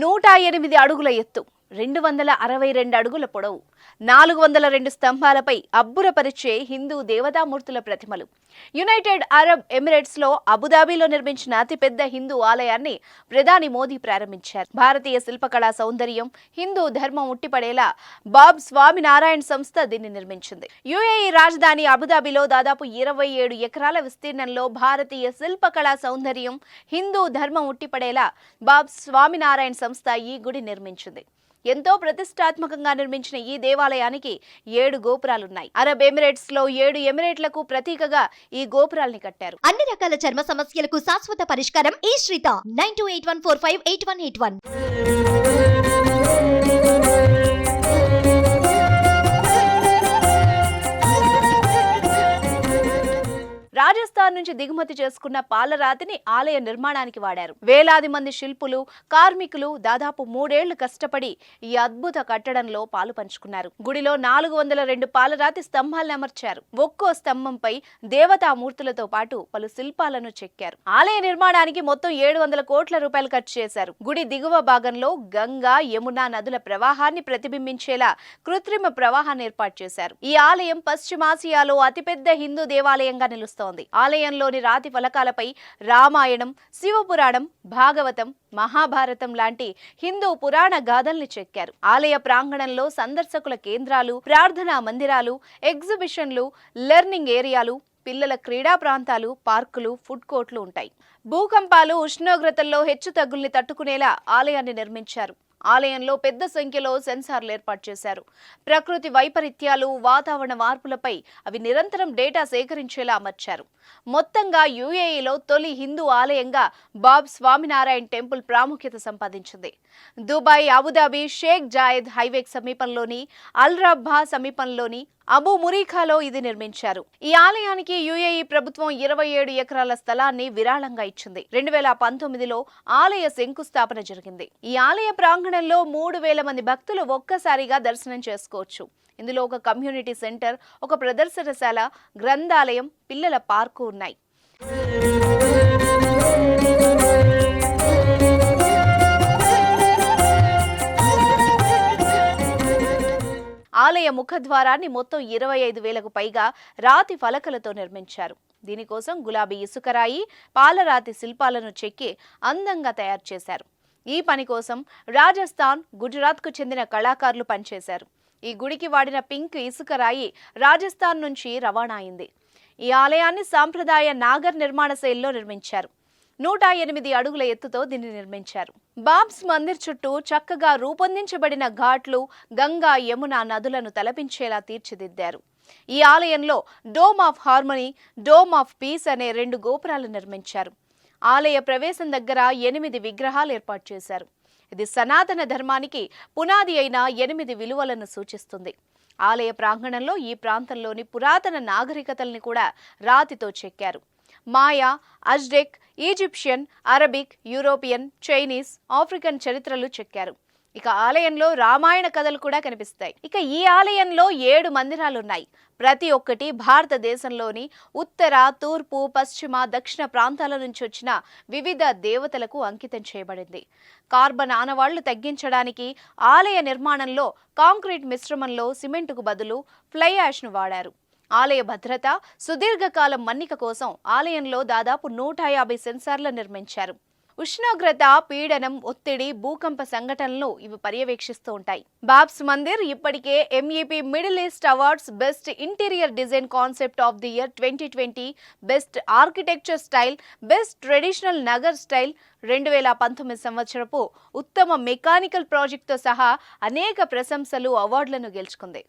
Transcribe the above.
నూట ఎనిమిది అడుగుల ఎత్తు. రెండు వందల అరవై రెండు అడుగుల పొడవు. నాలుగు వందల రెండు స్తంభాలపై అబ్బురపరిచే హిందూ దేవతామూర్తుల ప్రతిమలు. యునైటెడ్ అరబ్ ఎమిరేట్స్లో నిర్మించిన అతిపెద్ద హిందూ ఆలయాన్ని ప్రధాని మోదీ ప్రారంభించారు. భారతీయ శిల్పకళా సౌందర్యం హిందూ ధర్మం ఉట్టిపడేలా బాబ్ స్వామినారాయణ సంస్థ దీన్ని నిర్మించింది. యుఏఈ రాజధాని అబుదాబిలో దాదాపు ఇరవై ఏడు ఎకరాల విస్తీర్ణంలో భారతీయ శిల్పకళా సౌందర్యం హిందూ ధర్మం ఉట్టిపడేలా బాబ్ స్వామినారాయణ సంస్థ ఈ గుడి నిర్మించింది. ఎంతో ప్రతిష్టాత్మకంగా నిర్మించిన ఈ దేవాలయానికి ఏడు గోపురాలున్నాయి. అరబ్ ఎమిరేట్స్లో ఏడు ఎమిరేట్లకు ప్రతీకగా ఈ గోపురాల్ని కట్టారు. అన్ని రకాల చర్మ సమస్యలకు శాశ్వత పరిష్కారం ఈ శ్రీత. Nine two eight one four five eight one eight one. Rajasthan నుంచి దిగుమతి చేసుకున్న పాలరాతిని ఆలయ నిర్మాణానికి వాడారు. వేలాది మంది శిల్పులు కార్మికులు దాదాపు మూడేళ్ళు కష్టపడి ఈ అద్భుత కట్టడంలో పాలు పంచుకున్నారు. గుడిలో నాలుగు వందల రెండు పాలరాతి స్తంభాలను అమర్చారు. ఒక్కో స్తంభంపై దేవతామూర్తులతో పాటు పలు శిల్పాలను చెక్కారు. ఆలయ నిర్మాణానికి మొత్తం ఏడు వందల కోట్ల రూపాయలు ఖర్చు చేశారు. గుడి దిగువ భాగంలో గంగా యమున నదుల ప్రవాహాన్ని ప్రతిబింబించేలా కృత్రిమ ప్రవాహాన్ని ఏర్పాటు చేశారు. ఈ ఆలయం పశ్చిమాసియాలో అతిపెద్ద హిందూ దేవాలయంగా నిలుస్తోంది. ఆలయంలోని రాతి ఫలకాలపై రామాయణం శివపురాణం భాగవతం మహాభారతం లాంటి హిందూ పురాణ గాథల్ని చెక్కారు. ఆలయ ప్రాంగణంలో సందర్శకుల కేంద్రాలు ప్రార్థనా మందిరాలు ఎగ్జిబిషన్లు లెర్నింగ్ ఏరియాలు పిల్లల క్రీడా ప్రాంతాలు పార్కులు ఫుడ్ కోర్ట్లు ఉంటాయి. భూకంపాలు ఉష్ణోగ్రతల్లో హెచ్చు తగ్గుల్ని తట్టుకునేలా ఆలయాన్ని నిర్మించారు. ఆలయంలో పెద్ద సంఖ్యలో సెన్సార్లు ఏర్పాటు చేశారు. ప్రకృతి వైపరీత్యాలు వాతావరణ మార్పులపై అవి నిరంతరం డేటా సేకరించేలా అమర్చారు. మొత్తంగా యుఏఈలో తొలి హిందూ ఆలయంగా బాబ్ స్వామినారాయణ టెంపుల్ ప్రాముఖ్యత సంపాదించింది. Dubai Abu Dhabi Sheikh Zayed హైవేక్ సమీపంలోని అల్రాబ్బా సమీపంలోని అబు మురీఖాలో ఇది నిర్మించారు. ఈ ఆలయానికి యుఏఈ ప్రభుత్వం ఇరవై ఏడు ఎకరాల స్థలాన్ని విరాళంగా ఇచ్చింది. రెండు వేల పంతొమ్మిదిలో ఆలయ శంకుస్థాపన జరిగింది. ఈ ఆలయ ప్రాంగణంలో మూడు వేల మంది భక్తులు ఒక్కసారిగా దర్శనం చేసుకోవచ్చు. ఇందులో ఒక కమ్యూనిటీ సెంటర్ ఒక ప్రదర్శనశాల గ్రంథాలయం పిల్లల పార్కు ఉన్నాయి. ఆలయ ముఖద్వారాన్ని మొత్తం ఇరవై ఐదు వేలకు పైగా రాతి ఫలకలతో నిర్మించారు. దీనికోసం గులాబీ ఇసుకరాయి పాలరాతి శిల్పాలను చెక్కి అందంగా తయారు చేశారు. ఈ పని కోసం రాజస్థాన్ గుజరాత్కు చెందిన కళాకారులు పనిచేశారు. ఈ గుడికి వాడిన పింక్ ఇసుక రాయి రాజస్థాన్ నుంచి రవాణా అయింది. ఈ ఆలయాన్ని సాంప్రదాయ నాగర్ నిర్మాణ శైలిలో నిర్మించారు. నూట ఎనిమిది అడుగుల ఎత్తుతో దీన్ని నిర్మించారు. బాబ్స్ మందిర్ చుట్టూ చక్కగా రూపొందించబడిన ఘాట్లు గంగా యమున నదులను తలపించేలా తీర్చిదిద్దారు. ఈ ఆలయంలో dome of harmony dome of peace అనే రెండు గోపురాలు నిర్మించారు. ఆలయ ప్రవేశం దగ్గర ఎనిమిది విగ్రహాలు ఏర్పాటు చేశారు. ఇది సనాతన ధర్మానికి పునాది అయిన ఎనిమిది విలువలను సూచిస్తుంది. ఆలయ ప్రాంగణంలో ఈ ప్రాంతంలోని పురాతన నాగరికతల్ని కూడా రాతితో చెక్కారు. Maya Aztec Egyptian Arabic European Chinese African చరిత్రలు చెక్కారు. ఇక ఆలయంలో రామాయణ కథలు కూడా కనిపిస్తాయి. ఇక ఈ ఆలయంలో ఏడు మందిరాలు ఉన్నాయి ప్రతి ఒక్కటి భారతదేశంలోని ఉత్తర తూర్పు పశ్చిమ దక్షిణ ప్రాంతాల నుంచి వచ్చిన వివిధ దేవతలకు అంకితం చేయబడింది. కార్బన్ ఆనవాళ్ళు తగ్గించడానికి ఆలయ నిర్మాణంలో కాంక్రీట్ మిశ్రమంలో సిమెంటుకు బదులు ఫ్లై యాష్ను వాడారు. ఆలయ భద్రత సుదీర్ఘకాలం మన్నిక కోసం ఆలయంలో దాదాపు నూట యాభై సెన్సార్లు నిర్మించారు. ఉష్ణోగ్రత పీడనం ఒత్తిడి భూకంప సంఘటనలు ఇవి పర్యవేక్షిస్తూ ఉంటాయి. బాబ్స్ మందిర్ ఇప్పటికే MEP Middle East awards best interior design concept of the year twenty twenty best architecture style best traditional Nagar style రెండు వేల పంతొమ్మిది సంవత్సరపు ఉత్తమ మెకానికల్ ప్రాజెక్టుతో సహా అనేక ప్రశంసలు అవార్డులను గెలుచుకుంది.